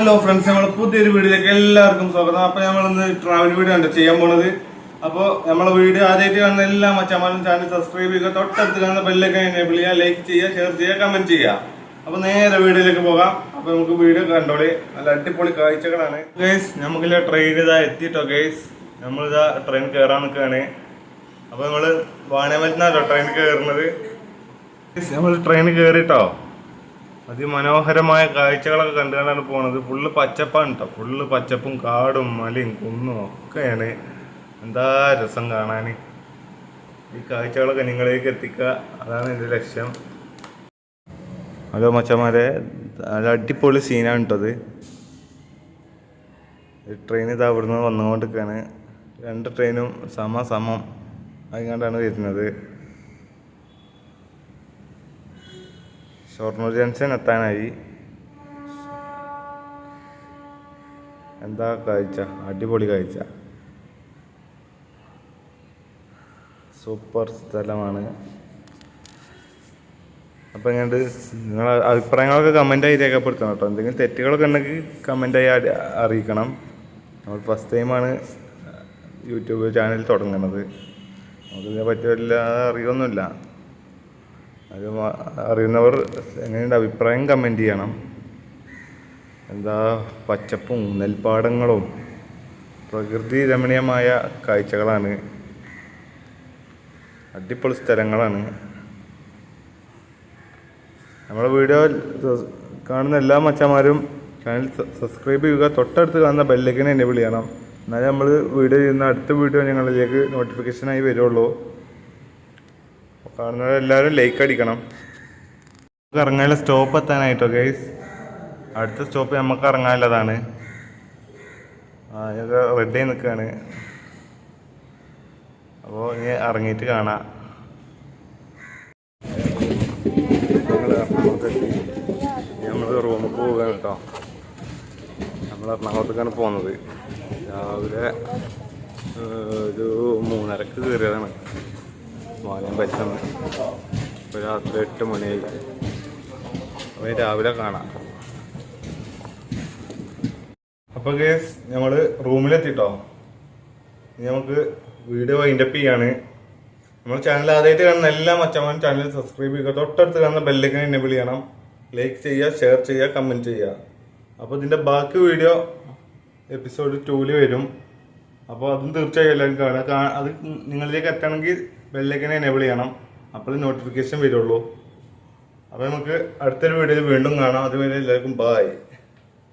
Hello friends നമ്മൾ പുതിയൊരു വീഡിയോയിലേക്ക് എല്ലാവർക്കും സ്വാഗതം. അപ്പോൾ നമ്മൾ ഇന്ന് ട്രാവൽ വീഡിയോ ആണ് ചെയ്യാൻ പോണത്. അപ്പോൾ നമ്മളെ വീഡിയോ ആദ്യമായിട്ട് കാണുന്ന എല്ലാ മച്ചമാരും ചാനൽ സബ്സ്ക്രൈബ് ചെയ്യുക തൊട്ടടുത്ത് കാണുന്ന ബെല്ലൊക്കെ എനേബിൾ ചെയ്യുക ലൈക്ക് ചെയ്യുക ഷെയർ ചെയ്യുക കമന്റ് ചെയ്യുക. അപ്പോൾ നേരെ വീഡിയോയിലേക്ക് പോകാം. അപ്പോൾ നമുക്ക് വീഡിയോ കണ്ടോളി. നല്ല അടിപൊളി കാഴ്ചകളാണ്. ഗൈസ് നമുക്കില്ല ട്രെയിൻ ഇതാ എത്തിയിട്ടോ ഗൈസ് നമ്മളിതാ ട്രെയിൻ കയറാൻ നിൽക്കുകയാണ് അപ്പോൾ നമ്മൾ വാണിയമ്പലത്തിനാട്ടോ ട്രെയിൻ കയറുന്നത് നമ്മൾ ട്രെയിൻ കയറിട്ടോ അതിമനോഹരമായ കാഴ്ചകളൊക്കെ കണ്ടുകൊണ്ടാണ് പോണത്. ഫുള്ള് പച്ചപ്പാണ് കേട്ടോ ഫുള്ള് പച്ചപ്പും കാടും മലയും കുന്നും ഒക്കെയാണ്. എന്താ രസം കാണാൻ ഈ കാഴ്ചകളൊക്കെ നിങ്ങളിലേക്ക് എത്തിക്കുക. അതാണ് എന്റെ ലക്ഷ്യം. ഹലോ മച്ചമാരെ നല്ല അടിപൊളി സീനാണ് കേട്ടത് ട്രെയിൻ ഇത്. അവിടുന്ന് വന്നുകൊണ്ടിരിക്കുകയാണ് രണ്ട് ട്രെയിനും സമ സമം അതുകൊണ്ടാണ് വരുന്നത്. ഷൊർണൂർ ജംഗ്ഷൻ എത്താനായി. എന്താ കാഴ്ച? അടിപൊളി കാഴ്ച. സൂപ്പർ സ്ഥലമാണ്. അപ്പം എങ്ങനെയുണ്ട്? നിങ്ങളെ അഭിപ്രായങ്ങളൊക്കെ കമന്റായി രേഖപ്പെടുത്തണം കേട്ടോ. എന്തെങ്കിലും തെറ്റുകളൊക്കെ ഉണ്ടെങ്കിൽ കമന്റായി അറിയിക്കണം. നമ്മൾ ഫസ്റ്റ് ടൈമാണ് യൂട്യൂബ് ചാനൽ തുടങ്ങുന്നത്. പറ്റി വല്ല അറിയൊന്നുമില്ല അത് അറിയുന്നവർ എങ്ങനെയുണ്ട് അഭിപ്രായം കമന്റ് ചെയ്യണം. എന്താ പച്ചപ്പും നെൽപ്പാടങ്ങളും പ്രകൃതി രമണീയമായ കാഴ്ചകളാണ്. അടിപൊളി സ്ഥലങ്ങളാണ്. നമ്മുടെ വീഡിയോ കാണുന്ന എല്ലാ മച്ചന്മാരും ചാനൽ സബ്സ്ക്രൈബ് ചെയ്യുക. തൊട്ടടുത്ത് കാണുന്ന ബെല്ലൈക്കനെ എന്നെ വിളിക്കണം എന്നാലേ നമ്മൾ വീഡിയോ ചെയ്യുന്ന അടുത്ത വീഡിയോ ഞങ്ങളിലേക്ക് നോട്ടിഫിക്കേഷനായി വരുള്ളൂ. കാണുന്നവരെല്ലാവരും ലൈക്ക് അടിക്കണം. നമുക്ക് ഇറങ്ങാനുള്ള സ്റ്റോപ്പ് എത്താനായിട്ടോ ഗൈസ് അടുത്ത സ്റ്റോപ്പ് നമുക്ക് ഇറങ്ങാനുള്ളതാണ്. ആ ഇതൊക്കെ റെഡി നിൽക്കുകയാണ് അപ്പോൾ ഇനി ഇറങ്ങിയിട്ട് കാണാം. നമ്മൾ റൂമിൽ പോവുകയാണ് കേട്ടോ. നമ്മൾ എറണാകുളത്തേക്കാണ് പോകുന്നത് രാവിലെ ഒരു മൂന്നരക്ക് കയറിയതാണ് മോനെ പറ്റുന്നു. ഇപ്പോൾ രാത്രി എട്ട് മണിയായി. അവന് രാവിലെ കാണാം. അപ്പോൾ കേസ് നമ്മൾ റൂമിലെത്തിട്ടോ? നമുക്ക് വീഡിയോ വൈൻഡപ്പ് ചെയ്യാണ്. നമ്മൾ ചാനൽ ആദ്യമായിട്ട് കാണുന്ന എല്ലാ മച്ചമാരും ചാനൽ സബ്സ്ക്രൈബ് ചെയ്യുക. തൊട്ടടുത്ത് കാണുന്ന ബെല്ലൈക്കൻ എനേബിൾ ചെയ്യണം. ലൈക്ക് ചെയ്യുക ഷെയർ ചെയ്യുക കമന്റ് ചെയ്യുക. അപ്പോൾ ഇതിന്റെ ബാക്കി വീഡിയോ എപ്പിസോഡ് ടൂൽ വരും. അപ്പോൾ അതും തീർച്ചയായും എല്ലാവർക്കും കാ- അത് നിങ്ങളിലേക്ക് എത്തണമെങ്കിൽ ബെല്ലൈക്കൻ എനേബിൾ ചെയ്യണം. അപ്പോൾ നോട്ടിഫിക്കേഷൻ വരുള്ളൂ. അപ്പോൾ നമുക്ക് അടുത്തൊരു വീഡിയോയിൽ വീണ്ടും കാണാം. അതുവരെ എല്ലാവർക്കും ബായ്